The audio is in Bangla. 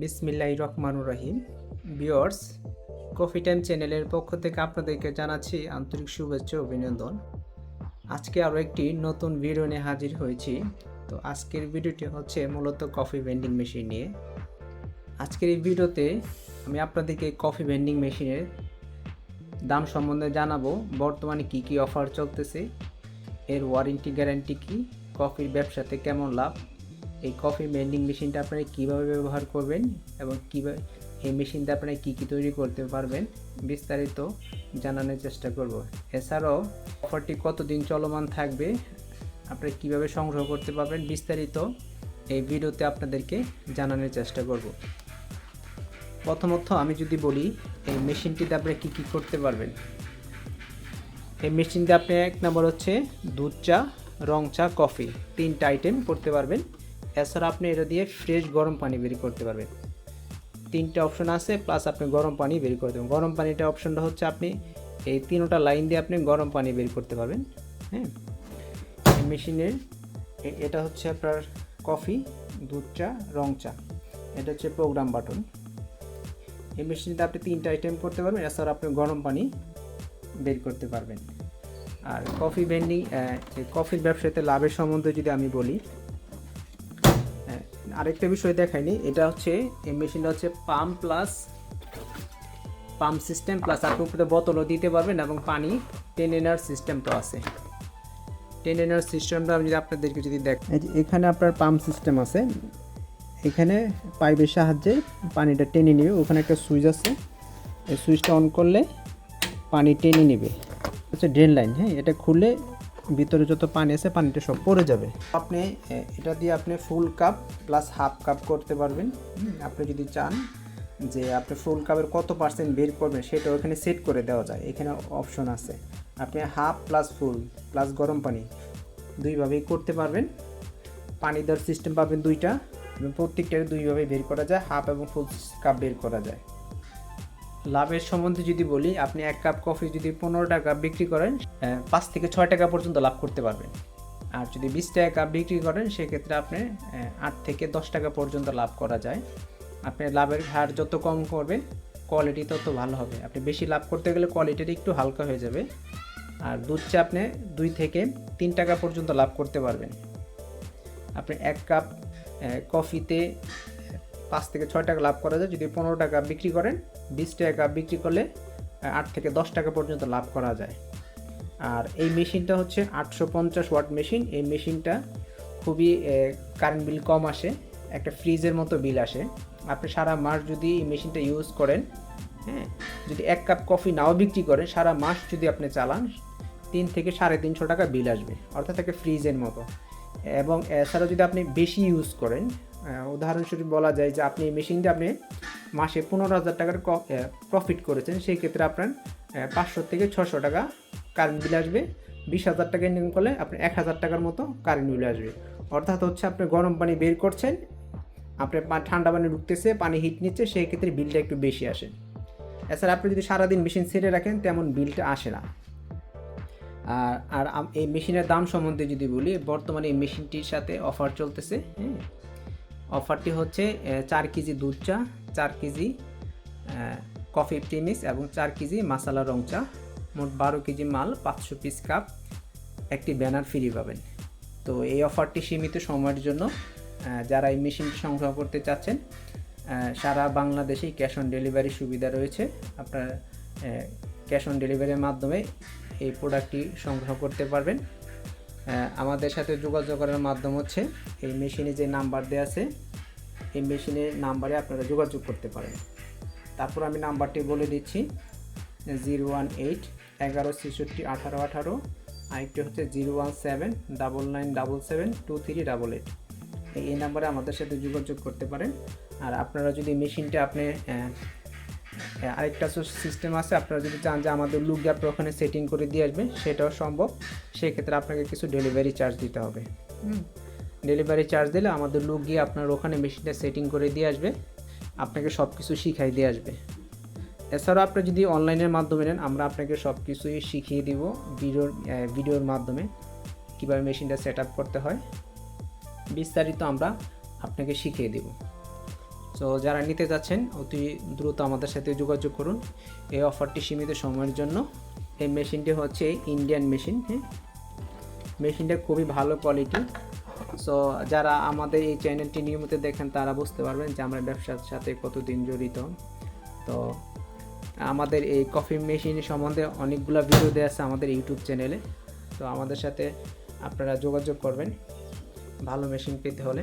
বিসমিল্লাহ রহমানুর রহিম। বিয়র্স কফি টাইম চ্যানেলের পক্ষ থেকে আপনাদেরকে জানাচ্ছি আন্তরিক শুভেচ্ছা অভিনন্দন। আজকে আরও একটি নতুন ভিডিও নিয়ে হাজির হয়েছি। তো আজকের ভিডিওটি হচ্ছে মূলত কফি ভেন্ডিং মেশিন নিয়ে। আজকের এই ভিডিওতে আমি আপনাদেরকে কফি ভেন্ডিং মেশিনের দাম সম্বন্ধে জানাব, বর্তমানে কি কি অফার চলতেছে, এর ওয়ারেন্টি গ্যারান্টি কি, কফির ব্যবসাতে কেমন লাভ এই কফি মেন্ডিং মেশিনটা আপনারা কীভাবে ব্যবহার করবেন এবং কীভাবে, এই মেশিনটা আপনারা কী কী তৈরি করতে পারবেন বিস্তারিত জানানোর চেষ্টা করব। এছাড়াও অফারটি কতদিন চলমান থাকবে, আপনারা কীভাবে সংগ্রহ করতে পারবেন বিস্তারিত এই ভিডিওতে আপনাদেরকে জানানোর চেষ্টা করব। প্রথমত আমি যদি বলি, এই মেশিনটিতে আপনারা কী কী করতে পারবেন? এই মেশিনতে আপনি এক নম্বর হচ্ছে দুধ চা, রং চা কফি তিনটা আইটেম করতে পারবেন। এছাড়া আপনি এটা দিয়ে ফ্রেশ গরম পানি বের করতে পারবেন। তিনটা অপশন আছে প্লাস আপনি গরম পানি বের করতে পারবেন গরম পানিটা অপশনটা হচ্ছে আপনি এই তিনটা লাইন দিয়ে আপনি গরম পানি বের করতে পারবেন হ্যাঁ? মেশিনের এটা হচ্ছে আপনার কফি দুধ চা, রং চা। এটা হচ্ছে প্রোগ্রাম বাটন এই মেশিনটা আপনি তিনটা আইটেম করতে পারবেন, এছাড়া আপনি গরম পানি বের করতে পারবেন। আর কফি ভেন্ডিং কফির ব্যবসাতে লাভের সম্বন্ধে যদি আমি বলি আরেকটা বিষয় দেখাইনি, এটা হচ্ছে, এই মেশিনটা হচ্ছে pump plus pump system, plus আপনি উপরে বোতলও দিতে পারবেন এবং পানি টেনে নেওয়ার সিস্টেমটাও আছে। টেনে নেওয়ার সিস্টেমটা আমি যদি আপনাদেরকে যদি দেখ এখানে আপনার পাম্প সিস্টেম আছে, এখানে পাইপের সাহায্যে পানিটা টেনে নেবে, ওখানে একটা সুইচ আছে, এই সুইচটা অন করলে পানি টেনে নেবে। হচ্ছে ড্রেন লাইন হ্যাঁ এটা খুললে ভিতরে যত পানি আছে, পানিটা সব পড়ে যাবে। আপনি এটা দিয়ে আপনি full cup plus half cup করতে পারবেন। আপনি যদি চান যে আপনি ফুল কাপের কত পার্সেন্ট বের করবেন সেটা ওখানে সেট করে দেওয়া যায়। এখানে অপশন আছে। আপনি হাফ প্লাস ফুল প্লাস গরম পানি দুইভাবেই করতে পারবেন। পানি দেওয়ার সিস্টেম পাবেন দুইটা এবং প্রত্যেকটার দুইভাবে বের করা যায়। হাফ এবং ফুল কাপ বের করা যায়। লাভের সম্বন্ধে যদি বলি, আপনি এক কাপ কফি যদি পনেরো টাকা বিক্রি করেন পাঁচ থেকে ছয় টাকা পর্যন্ত লাভ করতে পারবেন। আর যদি বিশ টাকা কাপ বিক্রি করেন, সেক্ষেত্রে আপনি আট থেকে দশ টাকা পর্যন্ত লাভ করা যায়। আপনি লাভের হার যত কম করবেন কোয়ালিটি তত ভালো হবে। আপনি বেশি লাভ করতে গেলে কোয়ালিটিটা একটু হালকা হয়ে যাবে। আর দুধ চা আপনি দুই থেকে তিন টাকা পর্যন্ত লাভ করতে পারবেন। আপনি এক কাপ কফিতে পাঁচ থেকে ছয় টাকা লাভ করা যায়। যদি পনেরো টাকা বিক্রি করেন, বিশ টাকা বিক্রি করলে আট থেকে দশ টাকা পর্যন্ত লাভ করা যায়। আর এই মেশিনটা হচ্ছে আটশো পঞ্চাশ ওয়াট মেশিন। এই মেশিনটা খুবই কারেন্ট বিল কম আসে, একটা ফ্রিজের মতো বিল আসে। আপনি সারা মাস যদি এই মেশিনটা ইউজ করেন হ্যাঁ যদি এক কাপ কফি নাও বিক্রি করেন, সারা মাস যদি আপনি চালান, তিন থেকে সাড়ে তিনশো টাকা বিল আসবে। অর্থাৎ একটা ফ্রিজের মতো। এবং এছাড়া যদি আপনি বেশি ইউজ করেন উদাহরণস্বরূপ বলা যায় যে আপনি এই মেশিনটা আপনি মাসে পনেরো হাজার টাকার প্রফিট করেছেন, সেই ক্ষেত্রে আপনার পাঁচশো থেকে ছশো টাকা কারেন্ট বিল আসবে। বিশ হাজার টাকা ইনকাম করলে আপনি এক হাজার টাকার মতো কারেন্ট বিল আসবে। অর্থাৎ হচ্ছে আপনি গরম পানি বের করছেন আপনার পা- ঠান্ডা পানি ঢুকতেছে, পানি হিট নিচ্ছে, সেই ক্ষেত্রে বিলটা একটু বেশি আসে। এছাড়া আপনি যদি সারাদিন মেশিন সেটে রাখেন, তেমন বিলটা আসে না। আর আর এই মেশিনের দাম সম্বন্ধে যদি বলি, বর্তমানে এই মেশিনটির সাথে অফার চলতেছে হ্যাঁ। অফারটি হচ্ছে চার কেজি দুধ চা, চার কেজি কফি প্রিমিক্স এবং চার কেজি মশালা রং চা। মোট বারো কেজি মাল, পাঁচশো পিস কাপ একটি ব্যানার ফ্রি পাবেন। তো এই অফারটি সীমিত সময়ের জন্য যারা এই মেশিনটি সংগ্রহ করতে চাচ্ছেন সারা বাংলাদেশেই ক্যাশ অন ডেলিভারি সুবিধা রয়েছে। আপনার ক্যাশ অন ডেলিভারির মাধ্যমে এই প্রোডাক্টটি সংগ্রহ করতে পারবেন। আমাদের সাথে যোগাযোগ করার মাধ্যম হচ্ছে এই মেশিনে যে নাম্বার দেওয়া আছে, এই মেশিনের নাম্বারে আপনারা যোগাযোগ করতে পারেন। তারপর আমি নাম্বারটি বলে দিচ্ছি জিরো ওয়ান এইট এগারো ছেষট্টি, আঠারো আঠারো আরেকটি হচ্ছে zero one seven double nine double seven two three double eight এই নাম্বারে আমাদের সাথে যোগাযোগ করতে পারেন। আর আপনারা যদি মেশিনটা আপনি আরেকটা সিস্টেম আছে আপনারা যদি চান যে আমাদের লুক গ্যাপটা ওখানে সেটিং করে দিয়ে আসবেন সেটাও সম্ভব। সেক্ষেত্রে আপনাকে কিছু ডেলিভারি চার্জ দিতে হবে। ডেলিভারি চার্জ দিলে আমাদের লুক গিয়ে আপনার ওখানে মেশিনটা সেটিং করে দিয়ে আসবে আপনাকে সব কিছু শিখাই দিয়ে আসবে। এছাড়াও আপনি যদি অনলাইনের মাধ্যমে নেন আমরা আপনাকে সব কিছুই শিখিয়ে দিব ভিডিওর ভিডিওর মাধ্যমে কীভাবে মেশিনটা সেট আপ করতে হয়। বিস্তারিত আমরা আপনাকে শিখিয়ে দেব। তো যারা নিতে যাচ্ছেন, অতি দ্রুত আমাদের সাথে যোগাযোগ করুন। এই অফারটি সীমিত সময়ের জন্য। এই মেশিনটি হচ্ছে ইন্ডিয়ান মেশিন হ্যাঁ? মেশিনটা খুবই ভালো কোয়ালিটি সো যারা আমাদের এই চ্যানেলটি নিয়মিত দেখেন, তারা বুঝতে পারবেন যে আমরা ব্যবসার সাথে কতদিন জড়িত। তো, আমাদের এই কফি মেশিন সম্বন্ধে অনেকগুলো ভিডিও দেওয়া আছে আমাদের ইউটিউব চ্যানেলে তো, আমাদের সাথে আপনারা যোগাযোগ করবেন। ভালো মেশিন পেতে হলে।